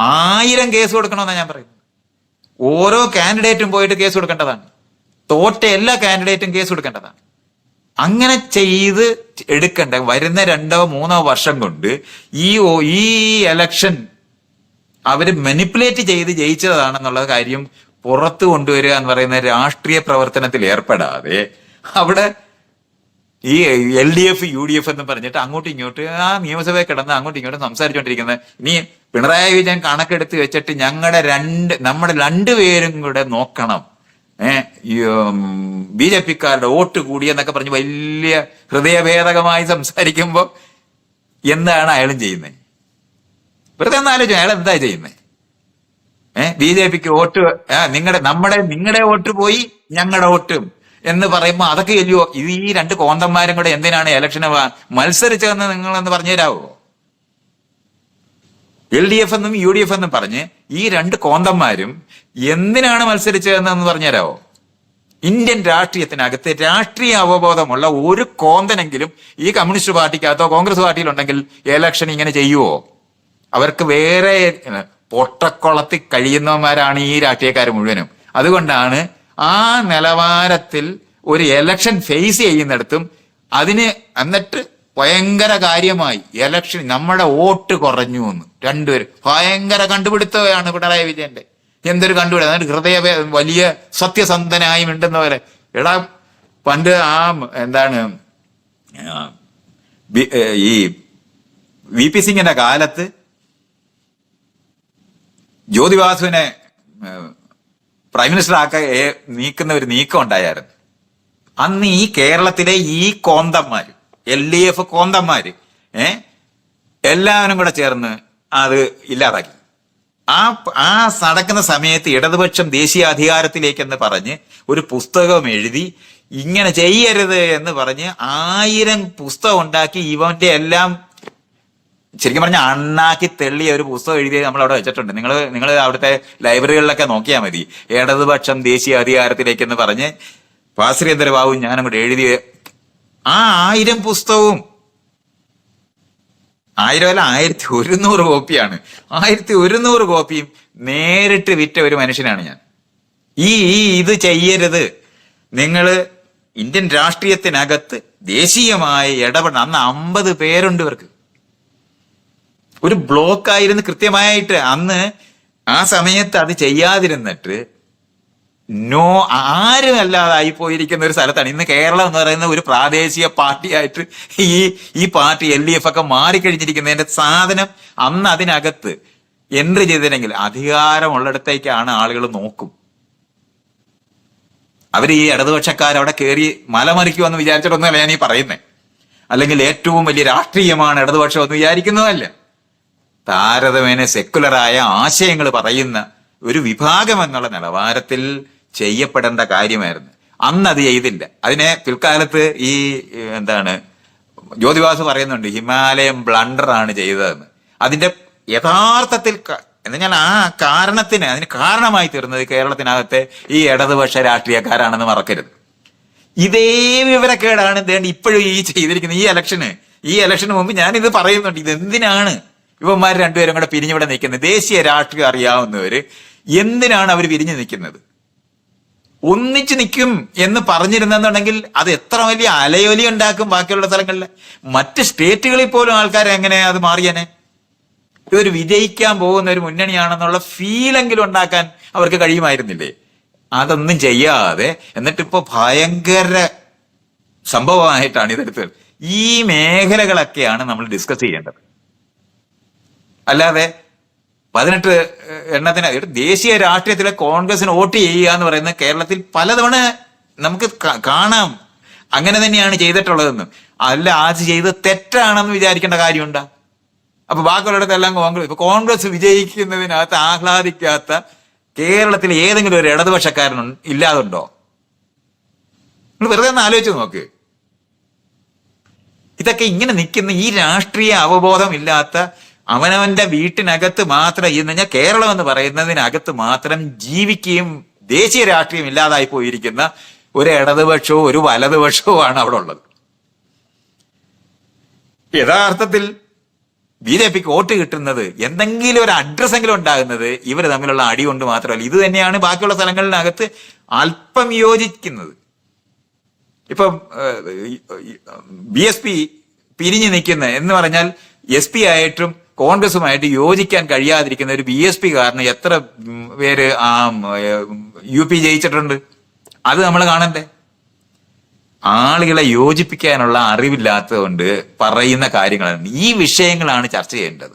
ആയിരം കേസ് കൊടുക്കണമെന്നാ ഞാൻ പറയുന്നത്. ഓരോ കാൻഡിഡേറ്റും പോയിട്ട് കേസ് കൊടുക്കേണ്ടതാണ്. തോറ്റ എല്ലാ കാൻഡിഡേറ്റും കേസ് കൊടുക്കേണ്ടതാണ്. അങ്ങനെ ചെയ്ത് എടുക്കേണ്ട വരുന്ന രണ്ടോ മൂന്നോ വർഷം കൊണ്ട് ഈ ഈ എലക്ഷൻ അവർ മെനിപ്പുലേറ്റ് ചെയ്ത് ജയിച്ചതാണെന്നുള്ള കാര്യം പുറത്തു കൊണ്ടുവരിക എന്ന് പറയുന്ന രാഷ്ട്രീയ പ്രവർത്തനത്തിൽ ഏർപ്പെടാതെ അവിടെ ഈ L D F U D F എന്ന് പറഞ്ഞിട്ട് അങ്ങോട്ടും ഇങ്ങോട്ട് ആ നിയമസഭയിൽ കിടന്ന് അങ്ങോട്ടും ഇങ്ങോട്ടും സംസാരിച്ചുകൊണ്ടിരിക്കുന്നത് ഇനി പിണറായി വിജയൻ കണക്കെടുത്ത് വെച്ചിട്ട് ഞങ്ങളുടെ രണ്ട് നമ്മുടെ രണ്ടുപേരും കൂടെ നോക്കണം. ബി ജെ പിക്കാരുടെ വോട്ട് കൂടി എന്നൊക്കെ പറഞ്ഞ് വലിയ ഹൃദയഭേദകമായി സംസാരിക്കുമ്പോൾ എന്താണ് അയാളും ചെയ്യുന്നത് വെറുതെ ഒന്ന് അയാൾ എന്താ ചെയ്യുന്നത് ഏഹ് ബി ജെ പിക്ക് വോട്ട് നിങ്ങളുടെ നമ്മുടെ നിങ്ങളുടെ വോട്ട് പോയി ഞങ്ങളുടെ വോട്ടും. എന്ന് പറയുമ്പോൾ അതൊക്കെ അല്ലയോ ഇത് ഈ രണ്ട് കോന്തന്മാരും കൂടെ എന്തിനാണ് ഇലക്ഷന് മത്സരിച്ചതെന്ന് നിങ്ങളെന്ന് പറഞ്ഞു തരാവോ? എൽ ഡി എഫ് എന്നും യു ഡി എഫ് എന്നും പറഞ്ഞ് ഈ രണ്ട് കോന്തന്മാരും എന്തിനാണ് മത്സരിച്ചതെന്ന് പറഞ്ഞു തരാവോ? ഇന്ത്യൻ രാഷ്ട്രീയത്തിനകത്ത് രാഷ്ട്രീയ അവബോധമുള്ള ഒരു കോന്തനെങ്കിലും ഈ കമ്മ്യൂണിസ്റ്റ് പാർട്ടിക്കകത്തോ കോൺഗ്രസ് പാർട്ടിയിലുണ്ടെങ്കിൽ ഇലക്ഷൻ ഇങ്ങനെ ചെയ്യുവോ? അവർക്ക് വേറെ പൊട്ടക്കുളത്തിൽ പൊട്ടക്കുളത്തി കഴിയുന്നവന്മാരാണ് ഈ രാഷ്ട്രീയക്കാർ മുഴുവനും. അതുകൊണ്ടാണ് ആ നിലവാരത്തിൽ ഒരു എലക്ഷൻ ഫേസ് ചെയ്യുന്നിടത്തും അതിന് എന്നിട്ട് ഭയങ്കര കാര്യമായി എലക്ഷൻ നമ്മുടെ വോട്ട് കുറഞ്ഞു എന്ന്. രണ്ടുപേരും ഭയങ്കര കണ്ടുപിടുത്തമാണ് പിണറായി വിജയന്റെ എന്തൊരു കണ്ടുപിടുത്തം? എന്നിട്ട് ഹൃദയ വലിയ സത്യസന്ധനായി മിണ്ടുന്ന പോലെ എടാ പണ്ട് ആ എന്താണ് ഈ വി പി സിംഗിന്റെ കാലത്ത് ജ്യോതിവാസുവിനെ പ്രൈം മിനിസ്റ്റർ ആക്ക നീക്കുന്ന ഒരു നീക്കം ഉണ്ടായിരുന്നു അന്ന് ഈ കേരളത്തിലെ ഈ കോന്തന്മാര് എൽ ഡി എഫ് കോന്തന്മാര് ഏ എല്ലാവരും കൂടെ ചേർന്ന് അത് ഇല്ലാതാക്കി. ആ ആ നടക്കുന്ന സമയത്ത് ഇടതുപക്ഷം ദേശീയ അധികാരത്തിലേക്കെന്ന് പറഞ്ഞ് ഒരു പുസ്തകം എഴുതി ഇങ്ങനെ ചെയ്യരുത് എന്ന് പറഞ്ഞ് ആയിരം പുസ്തകം ഉണ്ടാക്കി ഇവന്റെ എല്ലാം ശരിക്കും പറഞ്ഞാൽ അണ്ണാക്കി തെള്ളിയ ഒരു പുസ്തകം എഴുതി നമ്മൾ അവിടെ വെച്ചിട്ടുണ്ട്. നിങ്ങൾ നിങ്ങൾ അവിടുത്തെ ലൈബ്രറികളിലൊക്കെ നോക്കിയാൽ മതി. ഇടതുപക്ഷം ദേശീയ അധികാരത്തിലേക്ക് എന്ന് പറഞ്ഞ് പാശ്രീന്ദ്ര ബാബു ഞാൻ അങ്ങോട്ട് എഴുതിയ ആ ആയിരം പുസ്തകവും ആയിരം അല്ല ആയിരത്തി ഒരുന്നൂറ് കോപ്പിയാണ്. ആയിരത്തി ഒരുന്നൂറ് കോപ്പിയും നേരിട്ട് വിറ്റ ഒരു മനുഷ്യനാണ് ഞാൻ. ഈ ഈ ഇത് ചെയ്യരുത്. നിങ്ങൾ ഇന്ത്യൻ രാഷ്ട്രീയത്തിനകത്ത് ദേശീയമായി ഇടപെടണം. അന്ന് അമ്പത് പേരുണ്ട് ഇവർക്ക്. ഒരു ബ്ലോക്ക് ആയിരുന്നു കൃത്യമായിട്ട്. അന്ന് ആ സമയത്ത് അത് ചെയ്യാതിരുന്നിട്ട് നോ ആരും അല്ലാതായി പോയിരിക്കുന്ന ഒരു സ്ഥലത്താണ്. ഇന്ന് കേരളം എന്ന് പറയുന്ന ഒരു പ്രാദേശിക പാർട്ടിയായിട്ട് ഈ ഈ പാർട്ടി എൽ ഡി എഫ് ഒക്കെ മാറിക്കഴിഞ്ഞിരിക്കുന്നതിന്റെ സാധനം അന്ന് അതിനകത്ത് എൻട്രി ചെയ്തില്ലെങ്കിൽ അധികാരമുള്ളിടത്തേക്കാണ് ആളുകൾ നോക്കും. അവർ ഈ ഇടതുപക്ഷക്കാർ അവിടെ കയറി മലമറിക്കുമെന്ന് വിചാരിച്ചിട്ടൊന്നുമല്ല ഞാൻ ഈ പറയുന്നത് അല്ലെങ്കിൽ ഏറ്റവും വലിയ രാഷ്ട്രീയമാണ് ഇടതുപക്ഷം എന്ന് വിചാരിക്കുന്നതല്ല. താരതമ്യേന സെക്കുലറായ ആശയങ്ങൾ പറയുന്ന ഒരു വിഭാഗം എന്നുള്ള നിലവാരത്തിൽ ചെയ്യപ്പെടേണ്ട കാര്യമായിരുന്നു. അന്ന് അത് ചെയ്തില്ല. അതിനെ പിൽക്കാലത്ത് ഈ എന്താണ് ജ്യോതിവാസ് പറയുന്നുണ്ട് ഹിമാലയം ബ്ലണ്ടർ ആണ് ചെയ്തതെന്ന്. അതിന്റെ യഥാർത്ഥത്തിൽ എന്നുവെച്ചാൽ ആ കാരണത്തിന് അതിന് കാരണമായി തീർന്നത് കേരളത്തിനകത്തെ ഈ ഇടതുപക്ഷ രാഷ്ട്രീയക്കാരാണെന്ന് മറക്കരുത്. ഇതേ വിവരക്കേടാണ് ഇപ്പോഴും ഈ ചെയ്തിരിക്കുന്നത് ഈ ഇലക്ഷന് ഈ ഇലക്ഷന് മുമ്പ് ഞാൻ ഇത് പറയുന്നുണ്ട്. ഇത് എന്തിനാണ് ഇവന്മാർ രണ്ടുപേരും കൂടെ പിരിഞ്ഞിവിടെ നിൽക്കുന്നത് ദേശീയ രാഷ്ട്രീയം അറിയാവുന്നവര് എന്തിനാണ് അവർ പിരിഞ്ഞു നിൽക്കുന്നത്? ഒന്നിച്ചു നിൽക്കും എന്ന് പറഞ്ഞിരുന്നെന്നുണ്ടെങ്കിൽ അത് എത്ര വലിയ അലയൊലി ഉണ്ടാക്കും ബാക്കിയുള്ള സ്ഥലങ്ങളിൽ മറ്റ് സ്റ്റേറ്റുകളിൽ പോലും ആൾക്കാർ എങ്ങനെ അത് മാറിയനെ? ഇതൊരു വിജയിക്കാൻ പോകുന്ന ഒരു മുന്നണിയാണെന്നുള്ള ഫീലെങ്കിലും ഉണ്ടാക്കാൻ അവർക്ക് കഴിയുമായിരുന്നില്ലേ? അതൊന്നും ചെയ്യാതെ എന്നിട്ട് ഇപ്പൊ ഭയങ്കര സംഭവമായിട്ടാണ് ഇതെടുത്തത്. ഈ മേഖലകളൊക്കെയാണ് നമ്മൾ ഡിസ്കസ് ചെയ്യേണ്ടത്. അല്ലാതെ പതിനെട്ട് എണ്ണത്തിന് ദേശീയ രാഷ്ട്രീയത്തിലെ കോൺഗ്രസിന് വോട്ട് ചെയ്യുക എന്ന് പറയുന്നത് കേരളത്തിൽ പലതവണ നമുക്ക് കാണാം. അങ്ങനെ തന്നെയാണ് ചെയ്തിട്ടുള്ളതെന്ന്. അല്ല അത് ചെയ്ത് തെറ്റാണെന്ന് വിചാരിക്കേണ്ട കാര്യമുണ്ടാ? അപ്പൊ ബാക്കിയുള്ളിടത്തെല്ലാം കോൺഗ്രസ് ഇപ്പൊ കോൺഗ്രസ് വിജയിക്കുന്നതിനകത്ത് ആഹ്ലാദിക്കാത്ത കേരളത്തിൽ ഏതെങ്കിലും ഒരു ഇടതുപക്ഷക്കാരൻ ഇല്ലാതുണ്ടോ? നിങ്ങൾ വെറുതെ ഒന്ന് ആലോചിച്ച് നോക്ക്. ഇതൊക്കെ ഇങ്ങനെ നിൽക്കുന്ന ഈ രാഷ്ട്രീയ അവബോധം ഇല്ലാത്ത അവനവന്റെ വീട്ടിനകത്ത് മാത്രം എന്ന് കഴിഞ്ഞാൽ കേരളം എന്ന് പറയുന്നതിനകത്ത് മാത്രം ജീവിക്കുകയും ദേശീയ രാഷ്ട്രീയം ഇല്ലാതായി പോയിരിക്കുന്ന ഒരു ഇടതുപക്ഷവും ഒരു വലതുപക്ഷവും ആണ് അവിടെ ഉള്ളത്. യഥാർത്ഥത്തിൽ ബി ജെ പിക്ക് വോട്ട് കിട്ടുന്നത് എന്തെങ്കിലും ഒരു അഡ്രസ് എങ്കിലും ഉണ്ടാകുന്നത് ഇവർ തമ്മിലുള്ള അടി കൊണ്ട് മാത്രമല്ല. ഇത് തന്നെയാണ് ബാക്കിയുള്ള സ്ഥലങ്ങളിനകത്ത് അല്പം യോജിക്കുന്നത്. ഇപ്പം ബി എസ് പി പിരിഞ്ഞു നിൽക്കുന്ന എന്ന് പറഞ്ഞാൽ എസ് പി ആയിട്ടും കോൺഗ്രസുമായിട്ട് യോജിക്കാൻ കഴിയാതിരിക്കുന്ന ഒരു ബി എസ് പി കാരണം എത്ര പേര് ആ യു പി ജയിച്ചിട്ടുണ്ട്? അത് നമ്മൾ കാണണ്ടേ? ആളുകളെ യോജിപ്പിക്കാനുള്ള അറിവില്ലാത്തതുകൊണ്ട് പറയുന്ന കാര്യങ്ങളാണ്. ഈ വിഷയങ്ങളാണ് ചർച്ച ചെയ്യേണ്ടത്.